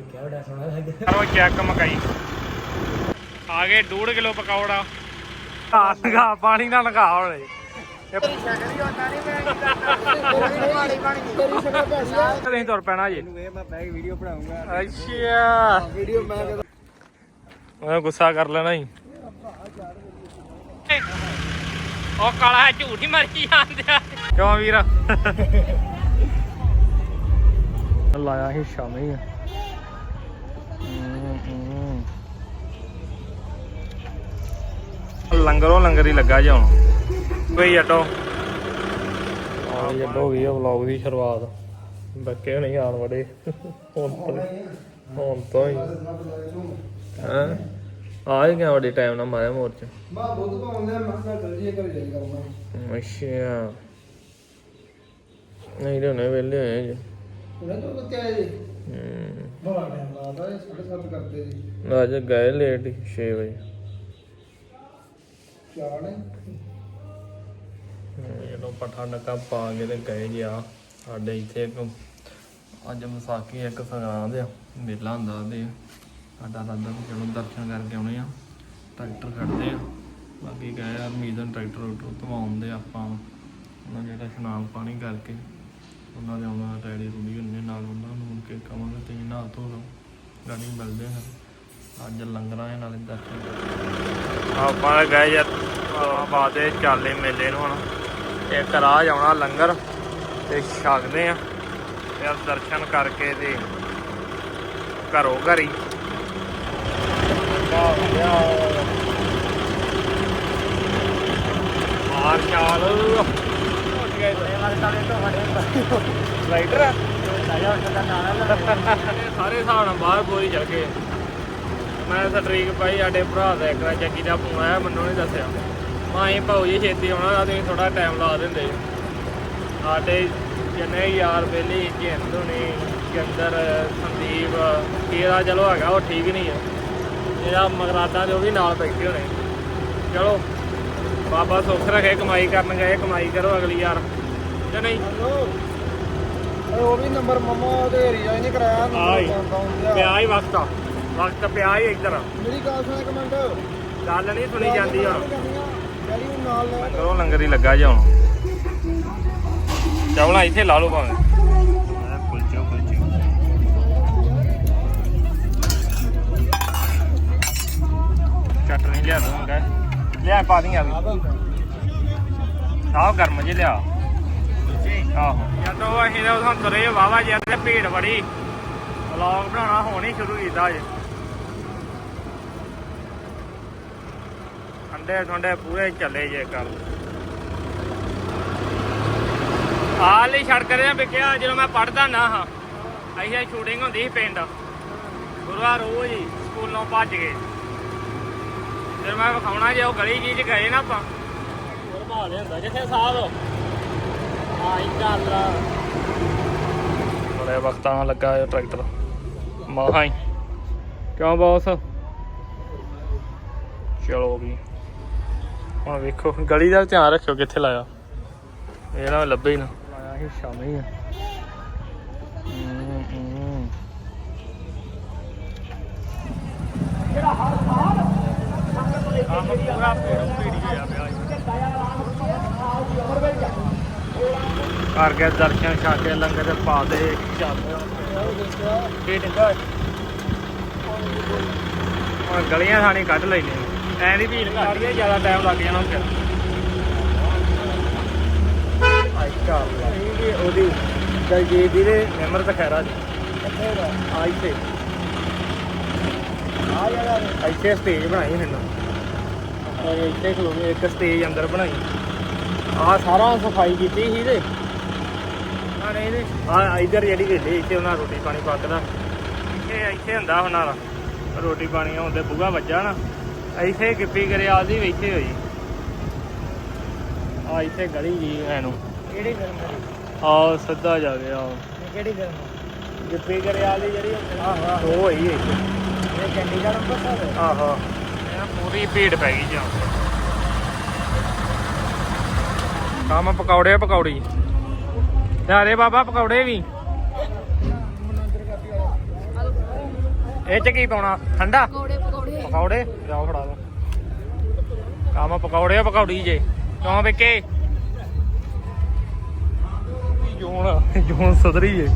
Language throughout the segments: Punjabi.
ਵੇਖਿਆ ਬੜਾ ਸੋਹਣਾ ਲੱਗਦਾ। ਕਰੋ ਚੈੱਕ ਮਕਾਈ। ਆ ਗਏ 2 ਕਿਲੋ ਪਕੌੜਾ। ਆ ਲਗਾ ਪਾਣੀ ਨਾਲ ਲਗਾ ਹੋਣੇ ਤੁਸੀਂ ਤੁਰ ਪੈਣਾ ਜੀ ਇਹ ਮੈਂ ਬੈਗ ਵੀਡੀਓ ਬਣਾਉਂਗਾ। ਅੱਛਾ। ਵੀਡੀਓ ਮੈਂ ਉਹ ਗੁੱਸਾ ਕਰ ਲੈਣਾ ਹੀ ਉਹ ਕਾਲਾ ਝੂਠ ਹੀ ਮਰਜ਼ੀ ਜਾਂਦਿਆ ਕਿਉਂ ਵੀਰ? ਲਾਇਆ ਸੀ ਸ਼ਾਮੇ। ਹੀ ਹਮ, ਹਮ। ਲੰਗਰੋਂ ਲੰਗਰ ਹੀ ਲੱਗਾ ਜੀ ਹੁਣ। ਕੋਈ ਅੱਡੋ। ਆਹ ਅੱਡੋ ਗਈ ਆ ਵਲੌਗ ਦੀ ਸ਼ੁਰੂਆਤ। ਬੱਕੇ ਨਹੀਂ ਆਣ ਵੜੇ ਹੁਣ ਤੋਂ ਹੁਣ ਤੋਂ ਹੀ। ਹਾਂ? ਆ ਹੀ ਗਿਆ ਵੱਡੇ ਟਾਈਮ ਨਾਲ ਮਾਰਿਆ ਮੋਰਚ। ਬਾ ਬੁੱਧ ਪਾਉਂਦੇ ਮੈਂ ਕਿਹਾ ਜਲਦੀ ਕਰ ਜਾਈ ਕਰੂੰਗਾ ਅੱਛਾ। ਨਹੀਂ ਰਹੇ ਵੇਲੇ ਹੋਏ ਜੀ। ਉਹਨੇ ਤੋਂ ਕਿੱਥੇ ਆਏ ਜੀ। ਹਮ, ਬੜਾ ਟਾਈਮ ਲਾਦਾ ਇਹ 7:30 ਕਰਦੇ ਜੀ ਅੱਜ ਗਏ ਲੇਟ 6 ਵਜੇ। ਚਾਹ ਨੇ ਜਦੋਂ ਪਠਾ ਨਕਾ ਪਾ ਕੇ ਤੇ ਗਏ ਜੀ ਆ ਸਾਡੇ ਇੱਥੇ ਇੱਕ ਅੱਜ ਵਿਸਾਖੀ ਇੱਕ ਸੰਗਰਾਂਦ ਆ ਮੇਲਾ ਹੁੰਦਾ ਤੇ ਸਾਡਾ ਰਾਦਾ ਵੀ ਚਲੋ ਦਰਸ਼ਨ ਕਰਕੇ ਆਉਣੇ ਆ ਟਰੈਕਟਰ ਖੜਦੇ ਆ। ਬਾਕੀ ਗਏ ਆ ਮੀਜ਼ਨ ਟਰੈਕਟਰ ਟਰੂਕਟਰ ਧਵਾਉਂਦੇ ਆਪਾਂ। ਉਹਨਾਂ ਜਿਹੜਾ ਇਸ਼ਨਾਨ ਪਾਣੀ ਕਰਕੇ ਉਹਨਾਂ ਦੇ ਆਉਣਾ ਰੈਡੀ ਰੂਡੀ ਹੁੰਦੇ ਨਾਲ ਉਹਨਾਂ ਨੂੰ ਕੇ ਕਵਾਂਗੇ ਤੇ ਨਹਾ ਧੋ ਗਾਣੀ ਮਿਲਦੇ ਆ ਅੱਜ ਲੰਗਰਾਂ ਦੇ ਨਾਲੇ ਦਰਸ਼ਨ ਆਪਾਂ ਗਏ ਯਾਰ ਬਾਦੇ ਚਾਲੇ ਮੇਲੇ ਨੂੰ ਹੁਣ। ਇੱਕ ਰਾਹ ਜਾਉਣਾ ਲੰਗਰ ਤੇ ਛਕਦੇ ਆ ਫਿਰ ਦਰਸ਼ਨ ਕਰਕੇ ਤੇ ਘਰੋਂ ਘਰੀ। ਮਾਰ ਚਾਲ। ਰਾਈਡਰ ਸਾਰੇ ਹਿਸਾਬ ਨਾਲ ਬਾਹਰ ਬੋਈ ਚਲ ਗਏ ਮੈਂ ਸਟਰੀਕ ਪਾਈ, ਸਾਡੇ ਭਰਾ ਦਾ ਇੱਕ ਵਾਰ ਚੱਕੀ ਦਾ ਫੋਨ ਆਇਆ, ਮੈਨੂੰ ਨਹੀਂ ਦੱਸਿਆ। ਮੈਂ ਇਹ ਭਾਉ ਜੀ, ਛੇਤੀ ਆਉਣਾ ਤਾਂ ਤੁਸੀਂ ਥੋੜਾ ਟਾਈਮ ਲਾ ਦਿੰਦੇ। ਸਾਡੇ ਜਿੰਨੇ ਯਾਰ ਬੇਲੀ, ਜਿੰਦੂ ਨੇ ਜੰਦਰ ਸੰਦੀਪ ਇਹਦਾ ਚਲੋ ਹੈਗਾ, ਉਹ ਠੀਕ ਨਹੀਂ ਹੈ। ਇਹਦਾ ਮਗਰਾਦਾ ਦੇ ਉਹ ਵੀ ਨਾਲ ਬੈਠੇ ਹੋਣੇ। ਚਲੋ, ਬਾਬਾ ਸੁੱਖ ਰੱਖੇ, ਕਮਾਈ ਕਰਨ ਗਏ, ਕਮਾਈ ਕਰੋ ਅਗਲੀ ਯਾਰ। ਜਾਂ ਨਹੀਂ? ਉਹ ਵੀ ਨੰਬਰ ਮਮਾ ਉਹਦੇ ਰੀਚਾਰਜ ਨਹੀਂ ਕਰਾਇਆ ਆਈ ਪਿਆ ਹੀ। ਵਕਤ ਆ। ਵਕਤ ਪਿਆ ਹੀ ਇੱਧਰ। ਮੇਰੀ ਗੱਲ ਸੁਣ ਇੱਕ ਮਿੰਟ। ਗੱਲ ਨਹੀਂ ਸੁਣੀ ਜਾਂਦੀ ਹੁਣ। ਡੈਡੀ ਨੂੰ ਨਾਲ ਲੈ ਕਰੋ ਲੰਗਰ ਹੀ ਲੱਗਾ ਜੀ ਹੁਣ। ਚਾਵਲਾ ਇੱਥੇ ਲਾ ਲਓ ਭਾਵੇਂ। ਕੁਲਚੇ ਕੁਲਚੇ। ਚਟਨੀ ਲਿਆ ਦੂੰਗਾ ਲਿਆ ਪਾ ਦੀਆਂ ਵੀ। ਸਾਹ ਗਰਮ ਜੀ ਲਿਆ। ਆਹੋ। ਜਦੋਂ ਅਸੀਂ ਤਾਂ ਉਦੋਂ ਤੁਰੇ ਵਾਵਾ ਜੀ ਤੇ ਭੀੜ ਬੜੀ। ਵਲੌਗ ਬਣਾਉਣਾ ਹੁਣ ਹੀ ਸ਼ੁਰੂ ਕੀਤਾ ਜੇ ਅੰਡੇ ਠੰਡੇ ਪੂਰੇ ਚੱਲੇ ਜੇ ਕਰ ਹਾਲ ਹੀ ਸੜਕ ਤੇ ਵਿਕਿਆ ਜਦੋਂ ਮੈਂ ਪੜਦਾ ਨਾ ਹਾਂ। ਅਸੀਂ ਸ਼ੂਟਿੰਗ ਹੁੰਦੀ ਸੀ ਪਿੰਡ। ਗੁਰੂਆ ਰੋਜ਼ ਹੀ ਸਕੂਲੋਂ ਭੱਜ ਗਏ ਜਦੋਂ ਮੈਂ ਵਿਖਾਉਣਾ ਜੇ ਉਹ ਗਲੀ ਜੀ ਚ ਗਏ ਨਾ ਆਪਾਂ। ਉਹ ਭਾਲ ਹੁੰਦਾ ਜਿੱਥੇ ਗੱਲ ਬੜੇ ਵਕਤਾਂ ਲੱਗਾ ਇਹ ਟਰੈਕਟਰ ਮਹਾਂ ਹੀ ਕਿਉਂ ਬੌਸ ਚਲੋ ਵੀ ਹੁਣ ਵੇਖੋ ਗਲੀ ਦਾ ਧਿਆਨ ਰੱਖਿਓ ਕਿੱਥੇ ਲਾਇਆ ਇਹ ਨਾ ਲੱਭੇ ਹੀ ਨਾ ਲਾਇਆ ਸੀ ਸ਼ਾਮੇ ਹੀ ਆ ਹਮ, ਹਮ। ਆਹ ਪੂਰਾ ਭੀੜ ਭੀੜੀ ਹੋਇਆ ਪਿਆ ਜੀ। ਕਰ ਕੇ ਦਰਸ਼ਨ ਛਕ ਕੇ ਲੰਗਰ ਦੇ ਪਾ ਦੇ। ਹੁਣ ਗਲੀਆਂ ਥਾਣੀ ਕੱਢ ਲੈਨੇ ਐ ਨਹੀਂ ਭੀੜ ਘਾੜੀ ਹੈ ਜ਼ਿਆਦਾ ਟਾਈਮ ਲੱਗ ਜਾਣਾ ਫਿਰ। ਆਈ ਕਾਲ ਉਹਦੀ ਦਲਜੀਤ ਦੀ ਦੇ ਮੈਂਬਰ ਤਾਂ ਖੈਰਾ ਜੀ। ਆ ਇੱਥੇ। ਆ ਜਗ੍ਹਾ ਇੱਥੇ ਸਟੇਜ ਬਣਾਈ ਮੈਨੂੰ ਇੱਥੇ ਖਲੋਗੇ ਇੱਕ ਸਟੇਜ ਅੰਦਰ ਬਣਾਈ। ਆ ਸਾਰਾ ਸਫ਼ਾਈ ਕੀਤੀ ਸੀ ਤੇ ਆ ਨਹੀਂ ਨਹੀਂ ਆ ਇਧਰ ਜਿਹੜੀ ਵੇਲੇ ਇੱਥੇ ਉਹਨਾਂ ਰੋਟੀ ਪਾਣੀ ਪੱਕਦਾ। ਇੱਥੇ ਇੱਥੇ ਹੁੰਦਾ ਉਹਨਾਂ ਦਾ ਰੋਟੀ ਪਾਣੀ ਹੁੰਦੇ ਬੁਗਾ ਵੱਜਾ ਨਾ। ਇੱਥੇ ਗਿੱਪੀ ਕਰਿਆ ਦੀ ਇੱਥੇ ਹੋਈ। ਆ ਇੱਥੇ ਗਲੀ ਜੀ ਐਨੂੰ। ਕਿਹੜੀ ਗਰਮ ਆ ਸਿੱਧਾ ਜਾ ਗਿਆ ਕਿਹੜੀ ਗਰਮ ਗਿੱਪੀ ਕਰਿਆ ਦੀ ਜਿਹੜੀ ਆਹੋ ਆਹੋ। ਉਹ ਹੋਈ ਇੱਥੇ। ਇਹ ਚੰਡੀਗੜ੍ਹ ਅੰਮ੍ਰਿਤਸਰ ਆਹੋ। ਇਹ ਪੂਰੀ ਭੀੜ ਪੈ ਗਈ ਜਾਂ ਕੰਮ ਪਕੌੜੇ ਪਕੌੜੀ। ਦੇ ਬਾਬਾ ਪਕੌੜੇ ਵੀ। ਇਹ ਚ ਕੀ ਪਾਉਣਾ? ਠੰਡਾ? ਪਕੌੜੇ ਪਕੌੜੇ। ਫੜਾ ਦੋ। ਕੰਮ ਪਕੌੜੇ ਆ ਪਕੌੜੀ ਜੇ। ਕਿਉਂ ਵਿਕੇ? ਜੂਣ ਜੂਣ ਸਦਰੀ ਜੇ।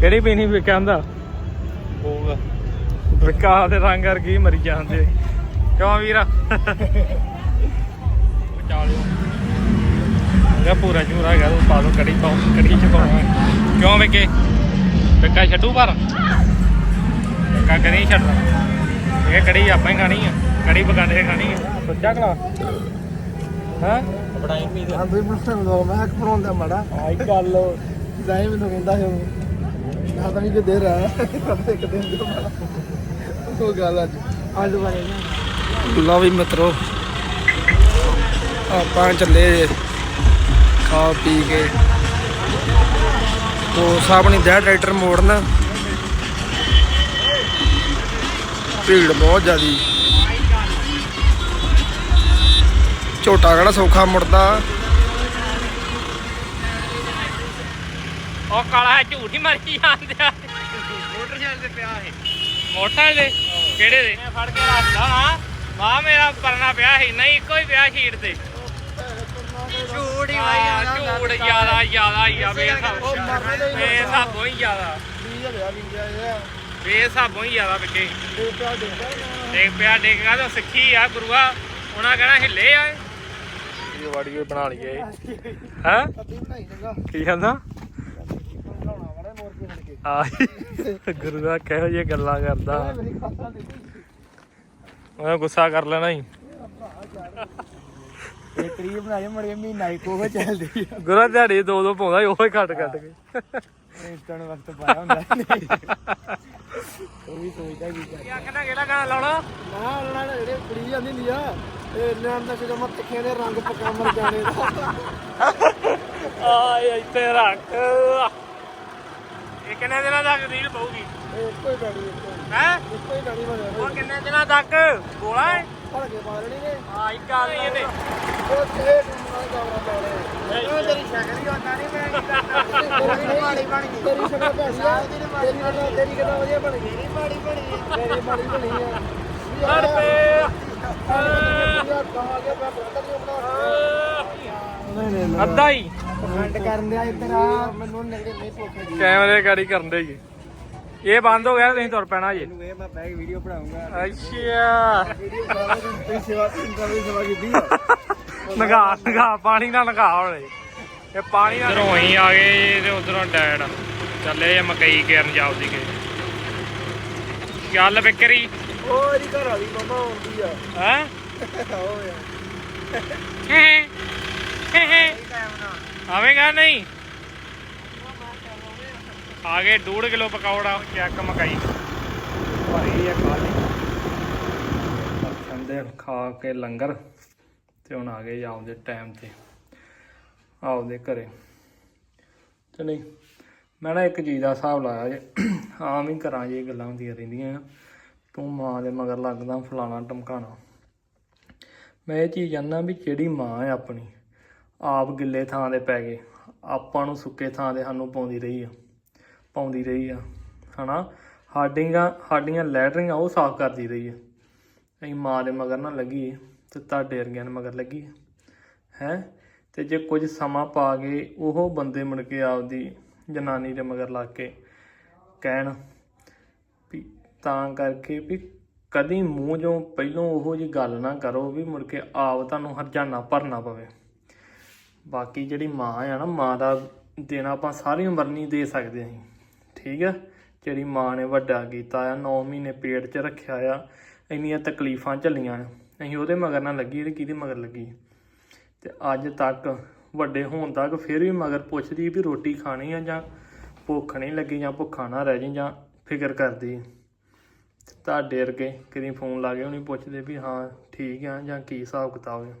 ਕਿਹੜੀ ਪੀਣੀ ਵੀ ਕਹਿੰਦਾ ਹੋਊਗਾ ਵਿਕਾ ਦੇ ਰੰਗ ਵਰਗੀ ਮਰੀ ਜਾਂਦੇ। ਕਿਉਂ ਵੀਰ? ਬਚਾ ਲਿਓ ਇਹ ਪੂਰਾ ਜੂਰਾ ਹੈਗਾ ਤੂੰ ਪਾ ਦੋ ਕੜੀ ਪਾਓ ਕੜੀ ਚ ਪਾਉਣਾ ਕਿਉਂ ਵਿਕੇ? ਵਿਕਾ ਛੱਡੂ ਪਰ ਵਿਕਾ ਕਰੀ ਛੱਡਣਾ ਇਹ ਕੜੀ ਆਪਾਂ ਹੀ ਖਾਣੀ ਆ। ਕੜੀ ਬਗਾਨੇ ਖਾਣੀ ਆ। ਸੱਚਾ ਕਲਾ ਹਾਂ? ਬੜਾਈ ਪੀ ਹਾਂ ਤੁਸੀਂ ਬਣਾਉਂਦਾ ਮੈਂ ਕਿ ਬਣਾਉਂਦਾ ਮਾੜਾ। ਆਈ ਗੱਲ। ਜਾਈ ਮੈਨੂੰ ਕਹਿੰਦਾ ਉਹ। ਨਾ ਤਾਂ ਨਹੀਂ ਕਿ ਦੇ ਰਹਾ ਇੱਕ ਦਿਨ ਦੇ ਮਾੜਾ। ਉਹ ਗੱਲ ਅੱਜ ਅੱਜ ਬਾਰੇ ਲਓ ਵੀ ਮਿੱਤਰੋ ਆਪਾਂ ਚੱਲੇ ਖਾ ਪੀ ਕੇ। ਤੋ ਸਾਬਣੀ ਦਾ ਟਰੈਕਟਰ ਮੋੜਨ। ਭੀੜ ਬਹੁਤ ਜ਼ਿਆਦੀ। ਝੋਟਾ ਕਿਹੜਾ ਸੌਖਾ ਮੁੜਦਾ। ਉਹ ਕਾਲਾ ਝੂਠ ਹੀ ਮਰੀ ਜਾਂਦਿਆ ਮੋਟਰਸਾਈਕਲ ਤੇ ਪਿਆ ਇਹ। ਮੋਟਰਸਾਈਕਲ ਦੇ ਕਿਹੜੇ ਦੇ? ਫੜ ਕੇ ਰੱਖਦਾ ਮਾ ਮੇਰਾ ਪਰਨਾ ਪਿਆ ਸੀ। ਨਹੀਂ ਇੱਕੋ ਹੀ ਪਿਆ ਸ਼ੀਟ ਤੇ। ਝੂਠ ਹੀ ਵਾਈ ਝੂਠ ਜ਼ਿਆਦਾ ਜ਼ਿਆਦਾ ਹੀ ਆ ਬੇਸਾਬੋ ਬੇਸਾਬੋ ਹੀ ਜ਼ਿਆਦਾ। ਬੇਸਾਬੋ ਹੀ ਜ਼ਿਆਦਾ। ਵਿਕੇ ਦੇਖ ਪਿਆ ਦੇਖਗਾ ਤਾਂ ਸਿੱਖੀ ਆ ਗੁਰੂਆ। ਉਹਨਾਂ ਕਹਿਣਾ ਹਿੱਲੇ ਆ। ਇਹ ਵਾੜੀ ਬਣਾ ਲਈਏ। ਹੈ। ਕੀ ਕਹਿੰਦਾ? ਆ ਗੁਰੂਆ ਕਿਹੋ ਜਿਹੀਆਂ ਗੱਲਾਂ ਕਰਦਾ। ਉਹਨੇ ਗੁੱਸਾ ਕਰ ਲੈਣਾ ਹੀ। ਇਹ ਕਰੀਬ ਬਣਾਏ ਮੜੇ ਮਹੀਨਾ ਹੀ ਕੋਹ ਚੱਲਦੀ ਆ। ਗੁਰਾ ਦਿਹਾੜੀ ਦੋ ਦੋ ਪਾਉਂਦਾ ਸੀ, ਉਹ ਹੀ ਕੱਟ ਕੱਟ ਕੇ। ਇੰਸਟਨ ਵਕਤ ਪਾਇਆ ਹੁੰਦਾ ਉਹ ਵੀ ਸੋਚਦਾ ਕੀ ਕਰ ਆਖਣਾ ਕਿਹੜਾ ਗਾਣਾ ਲਾਉਣਾ? ਨਾ ਉਹਨਾਂ ਨੇ ਜਿਹੜੇ ਕੁੜੀ ਜਾਂਦੀ ਹੁੰਦੀ ਆ ਇਹ ਇਹਨਾਂ ਦਾ ਜਦੋਂ ਮੈਂ ਤਿੱਖੇ ਦੇ ਰੰਗ ਪਕਾ ਮਰ ਜਾਣੇ ਦਾ। ਆਏ ਇੱਥੇ ਰੱਖ। ਇਹ ਕਿੰਨੇ ਦਿਨਾਂ ਤੱਕ ਰੀਲ ਪਊਗੀ? ਇਹ ਕੋਈ ਗਾੜੀ ਇੱਕੋ ਹੈ। ਹੀ? ਗਾੜੀ ਬਣਿਆ ਉਹ ਕਿੰਨੇ ਦਿਨਾਂ ਤੱਕ? ਗੋਲਾ ਹੈ ਭੜ ਕੇ ਮਾਰਣੀ ਨੇ। ਆ ਇੱਕ ਗੱਲ ਇਹਨੇ ਉਹ ਤੇ ਨਾਲ ਗਾਵਰਾ ਲਾਉਣੇ ਉਹ ਤੇਰੀ ਸ਼ਕਲ ਹੀ ਹੁੰਦਾ ਨਹੀਂ ਮੈਂ ਤੇਰੀ ਮਾੜੀ ਬਣ ਗਈ। ਤੇਰੀ ਸ਼ਕਲ ਭੈਣੀ ਆ। ਤੇਰੀ ਕਿੰਨਾ ਤੇਰੀ ਕਿੰਨਾ ਵਧੀਆ ਬਣ ਗਈ। ਤੇਰੀ ਮਾੜੀ ਬਣੀ ਤੇਰੀ ਮਾੜੀ ਬਣੀ ਆ। ਨਹੀਂ ਨਹੀਂ ਅੱਧਾ ਹੀ। ਕਮੈਂਟ ਕਰਨ ਦਿਆ ਇੱਧਰ ਆ। ਮੈਨੂੰ ਨਗਰੇ ਨਹੀਂ ਭੁੱਖ ਕੈਮਰੇ ਗਾੜੀ ਕਰਨ ਦੇ ਜੀ। ਇਹ ਬੰਦ ਹੋ ਗਿਆ ਤੁਸੀਂ ਤੁਰ ਪੈਣਾ ਜੀ। ਮੈਨੂੰ ਇਹ ਮੈਂ ਬੈਗ ਵੀਡੀਓ ਬਣਾਉਂਗਾ। ਅੱਛਾ। ਵੀਡੀਓ ਬਣਾਉਂਗਾ ਤੁਸੀਂ ਸੇਵਾ ਇੰਟਰਵਿਊ ਸੇਵਾ ਕੀਤੀ ਆ ਨਗਾ ਨਗਾ ਪਾਣੀ ਨਾਲ ਨਗਾ ਹੋਲੇ ਇਹ। ਪਾਣੀ ਨਾਲ ਇਧਰੋਂ ਹੀ ਆ ਗਏ ਤੇ ਉਧਰੋਂ ਡੈਡ। ਚੱਲੇ ਆ ਮਕਈ ਕੇਰਨ ਜਾਉਦੀ ਕੇ। ਚੱਲ ਵਿਕਰੀ ਉਹ ਇਹਦੀ ਘਰ ਵਾਲੀ ਮਮਾ ਆਉਂਦੀ ਆ। ਹੈ? ਉਹ ਯਾਰ ਆਵੇਂਗਾ ਨਹੀਂ? ਆ ਗਏ 2 ਕਿਲੋ ਪਕੌੜਾ ਚੱਕ ਮਕਾਈ। ਭਾਈ ਆ ਖਾ ਲਈ ਖਾ ਕੇ ਲੰਗਰ, ਤੇ ਹੁਣ ਆ ਗਏ ਆਪਦੇ ਟਾਈਮ ਤੇ, ਆਪਦੇ ਘਰੇ। ਤੇ ਨਹੀਂ, ਮੈਂ ਨਾ ਇੱਕ ਚੀਜ਼ ਦਾ ਹਿਸਾਬ ਲਾਇਆ ਜੇ, ਆਮ ਹੀ ਘਰਾਂ 'ਚ ਇਹ ਗੱਲਾਂ ਹੁੰਦੀਆਂ ਰਹਿੰਦੀਆਂ ਆ, ਤੂੰ ਮਾਂ ਦੇ ਮਗਰ ਲੱਗਦਾ ਫਲਾਣਾ ਟਮਕਾਣਾ। ਮੈਂ ਇਹ ਚੀਜ਼ ਜਾਣਦਾ ਵੀ ਜਿਹੜੀ ਮਾਂ ਹੈ ਆਪਣੀ, ਆਪ ਗਿੱਲੇ ਥਾਂ ਦੇ ਪੈ ਗਏ, ਆਪਾਂ ਨੂੰ ਸੁੱਕੇ ਥਾਂ ਦੇ ਸਾਨੂੰ ਪਾਉਂਦੀ ਰਹੀ ਆ। ਪਾਉਂਦੀ ਰਹੀ ਆ, ਹਨਾ? ਸਾਡੀਆਂ ਸਾਡੀਆਂ ਲੈਟਰਿੰਗਾਂ ਉਹ ਸਾਫ਼ ਕਰਦੀ ਰਹੀ ਆ। ਅਸੀਂ ਮਾਂ ਦੇ ਮਗਰ ਨਾ ਲੱਗੀ ਤੇ ਤੁਹਾਡੇ ਵਰਗਿਆਂ ਦੇ ਮਗਰ ਲੱਗੀ ਹੈ? ਤੇ ਜੇ ਕੁਝ ਸਮਾਂ ਪਾ ਕੇ ਉਹ ਬੰਦੇ ਮੁੜ ਕੇ ਆਪਦੀ ਜਨਾਨੀ ਦੇ ਮਗਰ ਲੱਗ ਕੇ ਕਹਿਣ ਵੀ ਤਾਂ ਕਰਕੇ ਵੀ ਕਦੀ ਮੂੰਹ ਜੋ ਪਹਿਲੋਂ ਉਹੋ ਜੀ ਗੱਲ ਨਾ ਕਰੋ ਵੀ ਮੁੜ ਕੇ ਆਪ ਤੁਹਾਨੂੰ ਹਰਜਾਨਾ ਭਰਨਾ ਪਵੇ। ਬਾਕੀ ਜਿਹੜੀ ਮਾਂ ਆ ਨਾ, ਮਾਂ ਦਾ ਦੇਣਾ ਆਪਾਂ ਸਾਰੀ ਉਮਰ ਨਹੀਂ ਦੇ ਸਕਦੇ ਅਸੀਂ। ਠੀਕ ਆ? ਜਿਹੜੀ ਮਾਂ ਨੇ ਵੱਡਾ ਕੀਤਾ ਆ 9 ਮਹੀਨੇ ਪੇਟ 'ਚ ਰੱਖਿਆ ਆ, ਇੰਨੀਆਂ ਤਕਲੀਫਾਂ ਝੱਲੀਆਂ ਆ। ਅਸੀਂ ਉਹਦੇ ਮਗਰ ਨਾ ਲੱਗੀ ਤੇ ਕਿਹਦੇ ਮਗਰ ਲੱਗੀ? ਤੇ ਅੱਜ ਤੱਕ ਵੱਡੇ ਹੋਣ ਤੱਕ ਫਿਰ ਵੀ ਮਗਰ ਪੁੱਛਦੀ ਵੀ ਰੋਟੀ ਖਾਣੀ ਆ ਜਾਂ ਭੁੱਖ ਨਹੀਂ ਲੱਗੀ ਜਾਂ ਭੁੱਖਾ ਨਾ ਰਹਿ ਜੀ ਜਾਂ ਫਿਕਰ ਕਰਦੀ ਤੁਹਾਡੇ ਵਰਗੇ ਕਦੀ ਫੋਨ ਲਾ ਕੇ ਉਹਨੇ ਪੁੱਛਦੇ ਵੀ ਹਾਂ, ਠੀਕ ਆ ਜਾਂ ਕੀ ਹਿਸਾਬ ਕਿਤਾਬ ਆ।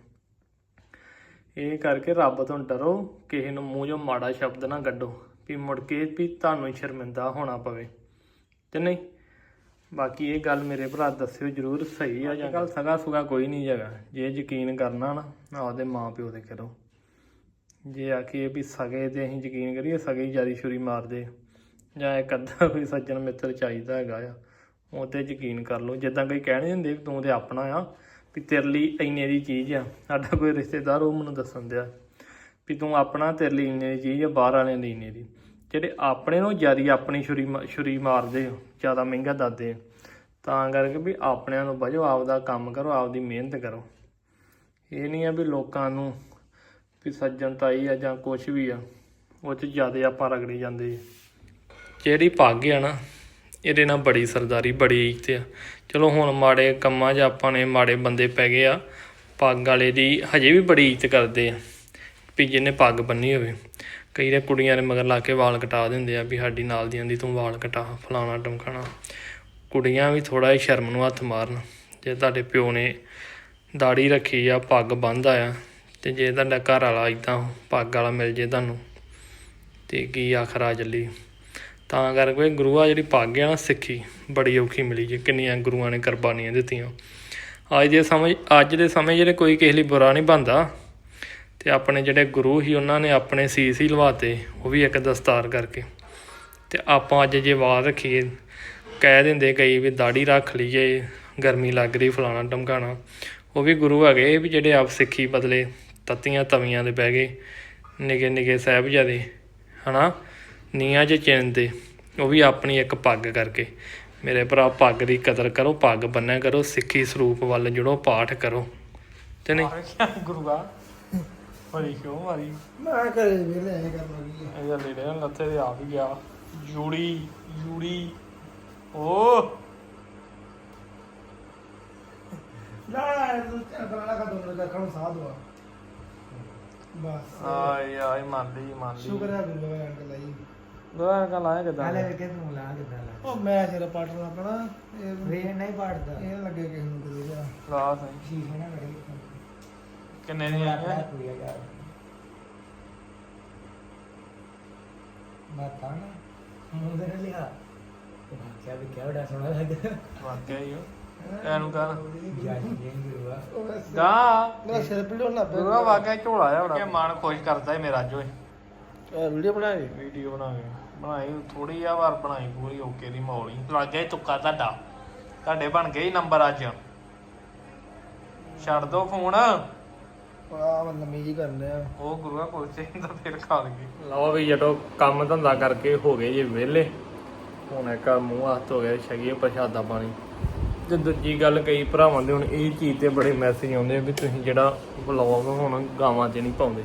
ਇਹ ਕਰਕੇ ਰੱਬ ਤੋਂ ਡਰੋ, ਕਿਸੇ ਨੂੰ ਮੂੰਹ ਜੋ ਮਾੜਾ ਸ਼ਬਦ ਨਾ ਕੱਢੋ। ਵੀ ਮੁੜ ਕੇ ਵੀ ਤੁਹਾਨੂੰ ਸ਼ਰਮਿੰਦਾ ਹੋਣਾ ਪਵੇ। ਤੇ ਨਹੀਂ, ਬਾਕੀ ਇਹ ਗੱਲ ਮੇਰੇ ਭਰਾ ਦੱਸਿਓ ਜਰੂਰ, ਸਹੀ ਆ ਜਾਂ ਗੱਲ, ਸਗਾ ਸੁਗਾ ਕੋਈ ਨਹੀਂ ਹੈਗਾ ਜੇ ਯਕੀਨ ਕਰਨਾ ਨਾ ਆਪਦੇ ਮਾਂ ਪਿਓ ਤੇ ਕਰੋ ਜੇ ਆ ਕੇ ਵੀ ਸਗੇ ਤੇ ਅਸੀਂ ਯਕੀਨ ਕਰੀਏ, ਸਗੇ ਹੀ ਜਿਆਦੀ ਛੁਰੀ ਮਾਰਦੇ। ਜਾਂ ਇੱਕ ਅੱਧਾ ਕੋਈ ਸੱਜਣ ਮਿੱਤਰ ਚਾਹੀਦਾ ਹੈਗਾ ਆ, ਉਹ ਤੇ ਯਕੀਨ ਕਰ ਲਓ। ਜਿੱਦਾਂ ਕੋਈ ਕਹਿ ਨਹੀਂ ਦਿੰਦੇ ਵੀ ਤੂੰ ਤੇ ਆਪਣਾ ਆ, ਵੀ ਤੇਰੇ ਲਈ ਇੰਨੇ ਦੀ ਚੀਜ਼ ਆ। ਸਾਡਾ ਕੋਈ ਰਿਸ਼ਤੇਦਾਰ ਉਹ ਮੈਨੂੰ ਦੱਸਣ ਦਿਆ। ਵੀ ਤੂੰ ਆਪਣਾ ਤੇਰੇ ਲਈ ਇੰਨੇ ਦੀ ਚੀਜ਼ ਆ ਬਾਹਰ ਵਾਲਿਆਂ ਲਈ ਇੰਨੇ ਦੀ। ਜਿਹੜੇ ਆਪਣੇ ਨੂੰ ਜ਼ਿਆਦਾ ਆਪਣੀ ਛੁਰੀ ਮਾ- ਛੁਰੀ ਮਾਰਦੇ ਆ, ਜ਼ਿਆਦਾ ਮਹਿੰਗਾ ਦੱਸਦੇ ਆ। ਤਾਂ ਕਰਕੇ ਵੀ ਆਪਣਿਆਂ ਨੂੰ ਵਜੋ ਆਪਦਾ ਕੰਮ ਕਰੋ, ਆਪਦੀ ਮਿਹਨਤ ਕਰੋ। ਇਹ ਨਹੀਂ ਆ ਵੀ ਲੋਕਾਂ ਨੂੰ ਵੀ ਸੱਜਣ ਤਾਈ ਆ ਜਾਂ ਕੁਝ ਵੀ ਆ, ਉਹ ਚ ਜ਼ਿਆਦਾ ਆਪਾਂ ਰਗੜੀ ਜਾਂਦੇ ਜਿਹੜੀ ਪੱਗ ਆ ਨਾ, ਇਹਦੇ ਨਾਲ ਬੜੀ ਸਰਦਾਰੀ, ਬੜੀ ਇੱਜ਼ਤ ਆ। ਚਲੋ ਹੁਣ ਮਾੜੇ ਕੰਮਾਂ 'ਚ ਆਪਾਂ ਨੇ ਮਾੜੇ ਬੰਦੇ ਪੈ ਗਏ ਆ, ਪੱਗ ਵਾਲੇ ਦੀ ਹਜੇ ਵੀ ਬੜੀ ਇੱਜ਼ਤ ਕਰਦੇ ਆ। ਵੀ ਜਿਹਨੇ ਪੱਗ ਬੰਨੀ ਹੋਵੇ। ਕਈ ਦੇ ਕੁੜੀਆਂ ਨੇ ਮਗਰ ਲਾ ਕੇ ਵਾਲ ਕਟਾ ਦਿੰਦੇ ਆ ਵੀ ਸਾਡੀ ਨਾਲ ਦੀਆਂ ਦੀ ਤੂੰ ਵਾਲ ਕਟਾ, ਫਲਾਣਾ ਟਮਕਾਣਾ ਕੁੜੀਆਂ ਵੀ ਥੋੜਾ ਜਿਹਾ ਸ਼ਰਮ ਨੂੰ ਹੱਥ ਮਾਰਨ। ਜੇ ਤੁਹਾਡੇ ਪਿਓ ਨੇ ਦਾੜੀ ਰੱਖੀ ਆ ਪੱਗ ਬੰਨ੍ਹਦਾ ਆ ਤੇ ਜੇ ਤੁਹਾਡਾ ਘਰ ਵਾਲਾ ਇਦਾਂ ਪੱਗ ਵਾਲਾ ਮਿਲ ਜੇ ਤੁਹਾਨੂੰ, ਤੇ ਕੀ ਆਖਰਾ ਚੱਲੀ। ਤਾਂ ਕਰਕੇ ਗੁਰੂਆ ਜਿਹੜੀ ਪੱਗ ਆ ਨਾ ਸਿੱਖੀ, ਬੜੀ ਔਖੀ ਮਿਲੀ ਜੇ ਕਿੰਨੀਆਂ ਗੁਰੂਆਂ ਨੇ ਕੁਰਬਾਨੀਆਂ ਦਿੱਤੀਆਂ। ਅੱਜ ਦੇ ਸਮੇਂ, ਅੱਜ ਦੇ ਸਮੇਂ ਜਿਹੜੇ ਕੋਈ ਕਿਸੇ ਲਈ ਬੁਰਾ ਨਹੀਂ ਬੰਦਾ ਤੇ ਆਪਣੇ ਜਿਹੜੇ ਗੁਰੂ ਸੀ, ਉਹਨਾਂ ਨੇ ਆਪਣੇ ਸੀਸ ਹੀ ਲਵਾਤੇ, ਉਹ ਵੀ ਇੱਕ ਦਸਤਾਰ ਕਰਕੇ। ਤੇ ਆਪਾਂ ਅੱਜ ਜੇ ਵਾਲ ਰੱਖੀਏ, ਕਹਿ ਦਿੰਦੇ ਕਈ ਵੀ ਦਾੜੀ ਰੱਖ ਲਈਏ, ਗਰਮੀ ਲੱਗ ਰਹੀ ਫਲਾਣਾ ਟਮਕਾਣਾ ਉਹ ਵੀ ਗੁਰੂ ਹੈਗੇ ਵੀ ਜਿਹੜੇ ਆਪ ਸਿੱਖੀ ਬਦਲੇ, ਤਤੀਆਂ ਤਵੀਆਂ ਦੇ ਬਹਿ ਗਏ ਨਿਗੇ ਨਿਗੇ ਸਾਹਿਬਜ਼ਾਦੇ, ਹਨਾ? ਨੀਆਂ 'ਚ ਚਿੰਦੇ ਉਹ ਵੀ ਆਪਣੀ ਇੱਕ ਪੱਗ ਕਰਕੇ। ਮੇਰੇ ਭਰਾ, ਪੱਗ ਦੀ ਕਦਰ ਕਰੋ, ਪੱਗ ਬੰਨਿਆ ਕਰੋ, ਸਿੱਖੀ ਸਰੂਪ ਵੱਲ ਜੁੜੋ, ਪਾਠ ਕਰੋ। ਤੇ ਨਹੀਂ? ਗੁਰੂਆ? ਬੜੀ ਕਿਉਂ ਮਾਰੀ? ਮੈਂ ਕਰੇ ਵੇਲੇ ਐ ਕਰ ਲੱਗੀ ਇਹ ਲੈੜੇ ਨਾਲ ਲੱਥੇ ਦੇ ਆ ਵੀ ਗਿਆ। ਜੂੜੀ ਜੂੜੀ। ਓ! ਨਾ ਤੂੰ ਬਣਾ ਕਾ ਦੋਨੋਂ ਦਾ ਖਾਣ ਸਾਧ ਵਾ ਬਸ। ਆਏ ਆਏ ਮੰਨ ਲਈ ਮੰਨ ਲਈ। ਸ਼ੁਕਰ ਹੈ ਗੁਰੂ ਦਾ ਅੰਕਲ ਲਈ ਦੋਆ ਕਾ ਲਾਇਆ ਕਿਦਾਂ? ਕਿ ਤੂੰ ਲਾ ਕਿਦਾਂ ਲਾ। ਉਹ ਮੈਂ ਸਿਰ ਪਾਟਣਾ ਆਪਣਾ ਇਹ ਵੇ ਨਹੀਂ ਪੜਦਾ ਇਹ ਲੱਗੇ ਕਿਸੇ ਨੂੰ ਕਦੇ ਜਾ। ਲਾ ਸਹੀ। ਸ਼ੀਸ਼ੇ ਨਾ ਕਰੀ ਕਿੰਨੇ ਦੀ ਪੂਰੀ ਯਾਰ। ਬਾਤਾਂ ਨਾ ਮੂੰਹ ਦੇ ਲਿਆ। ਤੇ ਬਾਕਿਆ ਵੀ ਕਿਹੜਾ ਸੋਹਣਾ ਲੱਗਦਾ ਵਾਕਿਆ ਹੀ ਐਨੂੰ ਕਰ ਜਾਨੀ ਜੇ ਗੁਰੂਆ ਗਾ। ਮੇਰਾ ਸਿਰ ਪੀੜੋਂ ਨਾ ਪਿਆ ਗੁਰੂਆ ਵਾਕਿਆ ਝੋਲਾ ਆ ਬੜਾ। ਮਨ ਖੁਸ਼ ਕਰਦਾ ਏ ਮੇਰਾ ਅੱਜ ਓਏ। ਇਹ ਵੀਡੀਓ ਬਣਾ ਲਈ ਵੀਡੀਓ ਬਣਾ ਕੇ ਬਣਾਈ ਥੋੜੀ ਆ ਵਾਰ ਬਣਾਈ ਪੂਰੀ ਓਕੇ ਦੀ ਮੌਲੀ ਲੱਗ ਗਿਆ ਈ ਤੁੱਕਾ ਤੁਹਾਡਾ। ਤੁਹਾਡੇ ਬਣ ਗਏ ਨੰਬਰ ਅੱਜ। ਛੱਡ ਦੋ ਫੋਨ। ਆ ਮੈਂ ਨਮੀ ਜੀ ਕਰਨੇ ਆ ਉਹ ਗੁਰੂਆ ਕੁਲਚੇ ਦਾ ਫਿਰ ਖਾ ਲਗੇ ਲਓ ਵੀ ਜਦੋਂ ਕੰਮ ਧੰਦਾ ਕਰਕੇ ਹੋ ਗਏ ਜੇ ਵਿਹਲੇ ਹੁਣ ਇੱਕ ਮੂੰਹ ਹੱਥ ਹੋ ਗਿਆ ਛਗੀਏ ਪ੍ਰਸ਼ਾਦਾ ਪਾਣੀ। ਤੇ ਦੂਜੀ ਗੱਲ ਕਈ ਭਰਾਵਾਂ ਦੇ ਹੁਣ ਇਹ ਚੀਜ਼ ਤੇ ਬੜੇ ਮੈਸੇਜ ਆਉਂਦੇ ਆ ਵੀ ਤੁਸੀਂ ਜਿਹੜਾ ਵਲੌਗ ਹੁਣ ਗਾਵਾਂ 'ਚ ਨਹੀਂ ਪਾਉਂਦੇ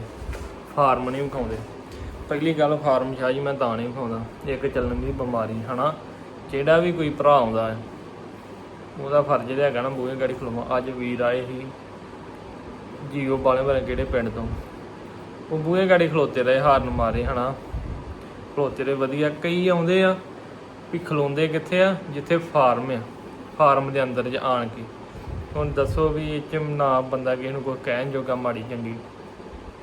ਫਾਰਮ ਨਹੀਂ ਵਿਖਾਉਂਦੇ ਪਹਿਲੀ ਗੱਲ ਫਾਰਮ ਸ਼ਾਹ ਜੀ ਮੈਂ ਤਾਂ ਨਹੀਂ ਵਿਖਾਉਂਦਾ ਇੱਕ ਚੱਲਣ ਦੀ ਬਿਮਾਰੀ ਹਨਾ? ਜਿਹੜਾ ਵੀ ਕੋਈ ਭਰਾ ਆਉਂਦਾ ਹੈ ਉਹਦਾ ਫਰਜ਼ ਇਹ ਹੈਗਾ ਨਾ ਬੂਹੇ ਗਾੜੀ ਖਲੋਵਾ। ਅੱਜ ਵੀਰ ਆਏ ਸੀ ਜੀਓ ਵਾਲੇ ਵਾਲੇ ਕਿਹੜੇ ਪਿੰਡ ਤੋਂ? ਉਹ ਬੂਹੇ ਗਾੜੀ ਖਲੋਤੇ ਰਹੇ, ਹਾਰਨ ਮਾਰੇ, ਹਨਾ? ਖਲੋਤੇ ਰਹੇ, ਵਧੀਆ। ਕਈ ਆਉਂਦੇ ਆ ਵੀ ਖਲੋਂਦੇ ਕਿੱਥੇ ਆ? ਜਿੱਥੇ ਫਾਰਮ ਆ, ਫਾਰਮ ਦੇ ਅੰਦਰ ਜ ਆਣ ਕੇ। ਹੁਣ ਦੱਸੋ ਵੀ ਇਹ ਚ ਨਾ ਬੰਦਾ ਕਿਸੇ ਨੂੰ ਕੋਈ ਕਹਿਣ ਜੋਗਾ, ਮਾੜੀ ਚੰਗੀ,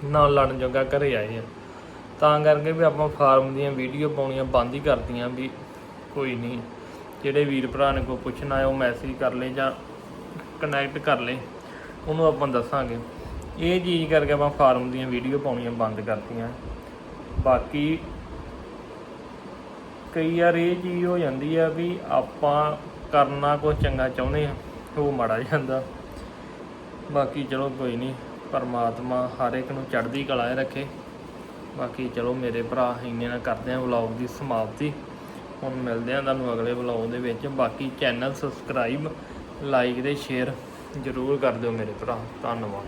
ਨਾ ਲੜਨ ਜੋਗਾ ਘਰੇ ਆਏ ਆ। ਤਾਂ ਕਰਕੇ ਵੀ ਆਪਾਂ ਫਾਰਮ ਦੀਆਂ ਵੀਡੀਓ ਪਾਉਣੀਆਂ ਬੰਦ ਹੀ ਕਰਦੀਆਂ ਵੀ ਕੋਈ ਨਹੀਂ ਜਿਹੜੇ ਵੀਰ ਭਰਾ ਨੇ ਕੋਈ ਪੁੱਛਣਾ ਹੈ ਉਹ ਮੈਸੇਜ ਕਰ ਲੇ ਜਾਂ ਕਨੈਕਟ ਕਰ ਲੇ ਉਹਨੂੰ ਆਪਾਂ ਦੱਸਾਂਗੇ। ਇਹ ਚੀਜ਼ ਕਰਕੇ ਆਪਾਂ ਫਾਰਮ ਦੀਆਂ ਵੀਡੀਓ ਪਾਉਣੀਆਂ ਬੰਦ ਕਰਤੀਆਂ। ਬਾਕੀ ਕਈ ਵਾਰ ਇਹ ਚੀਜ਼ ਹੋ ਜਾਂਦੀ ਆ ਵੀ ਆਪਾਂ ਕਰਨਾ ਕੁਝ ਚੰਗਾ ਚਾਹੁੰਦੇ ਆ, ਉਹ ਮਾੜਾ ਜਾਂਦਾ। ਬਾਕੀ ਚਲੋ ਕੋਈ ਨਹੀਂ, ਪਰਮਾਤਮਾ ਹਰ ਇੱਕ ਨੂੰ ਚੜ੍ਹਦੀ ਕਲਾ 'ਚ ਰੱਖੇ। ਬਾਕੀ ਚਲੋ ਮੇਰੇ ਭਰਾ ਇੰਨੇ ਨਾਲ ਕਰਦੇ ਆ ਵਲੌਗ ਦੀ ਸਮਾਪਤੀ। ਹੁਣ ਮਿਲਦੇ ਆ ਤੁਹਾਨੂੰ ਅਗਲੇ ਵਲੌਗ ਦੇ ਵਿੱਚ। ਬਾਕੀ ਚੈਨਲ ਸਬਸਕ੍ਰਾਈਬ, ਲਾਈਕ ਤੇ ਸ਼ੇਅਰ ਜ਼ਰੂਰ ਕਰ ਦਿਓ ਮੇਰੇ ਭਰਾ। ਧੰਨਵਾਦ।